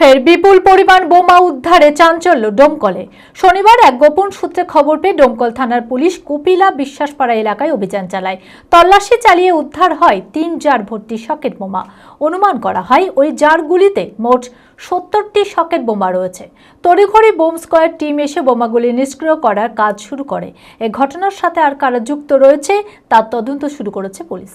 ফের বিপুল পরিমাণ বোমা উদ্ধারে চাঞ্চল্য ডোমকলে। শনিবার এক গোপন সূত্রে খবর পেয়ে ডোমকল থানার পুলিশ কুপিলা বিশ্বাসপাড়া এলাকায় অভিযান চালায়। তল্লাশি চালিয়ে উদ্ধার হয় তিন জার ভর্তি সকেট বোমা। অনুমান করা হয় ওই জারগুলিতে মোট সত্তরটি সকেট বোমা রয়েছে। তড়িঘড়ি বোম স্কোয়াড টিম এসে বোমাগুলি নিষ্ক্রিয় করার কাজ শুরু করে। এ ঘটনার সাথে আর কারা যুক্ত রয়েছে তার তদন্ত শুরু করেছে পুলিশ।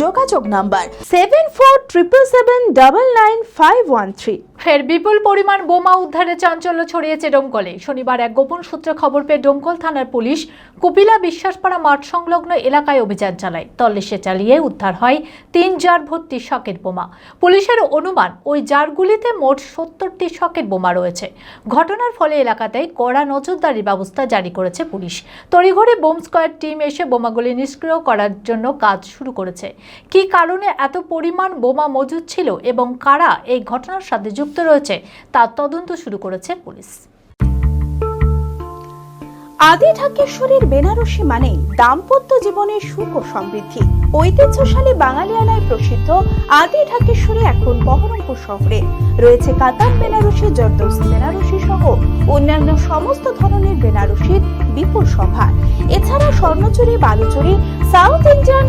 যোগাযোগ number seven four triple seven double nine five one three ফের বিপুল পরিমাণ বোমা উদ্ধারে চাঞ্চল্য ছড়িয়েছে ডোমকলে। শনিবার এক গোপন সূত্রে খবর পেয়ে ডোমকল থানার পুলিশ কুপিলা বিশ্বাসপাড়া মাঠ সংলগ্ন এলাকায় অভিযান চালায়। তল্লাশি চালিয়ে উদ্ধার হয় তিন জার ভর্তি সকেট বোমা। পুলিশের অনুমান, ওই জারগুলিতে মোট সত্তরটি সকেট বোমা রয়েছে। ঘটনার ফলে এলাকাতে কড়া নজরদারি ব্যবস্থা জারি করেছে পুলিশ। তড়িঘড়ি বোম স্কোয়াড টিম এসে বোমাগুলি নিষ্ক্রিয় করার জন্য কাজ শুরু করেছে। কী কারণে এত পরিমাণ বোমা মজুদ ছিল এবং কারা এই ঘটনার সাথে যুক্ত রয়েছে তার তদন্ত শুরু করেছে পুলিশ। আদি ঢাকেশ্বরীর বেনারসি মানেই দাম্পত্য জীবনের সুখ ও সমৃদ্ধি। ঐতিহ্যশালী বাঙালিয়ানায় প্রসিদ্ধ আদি ঢাকেশ্বরী এখন বহরমপুর শহরে। রয়েছে কাতার বেনারসি জর্দৌসি বেনারসি সহ অন্যান্য সমস্ত ধরনের বেনারসির বিপুল সভা। এছাড়া স্বর্ণচুরি, বালুচুরি, সাউথ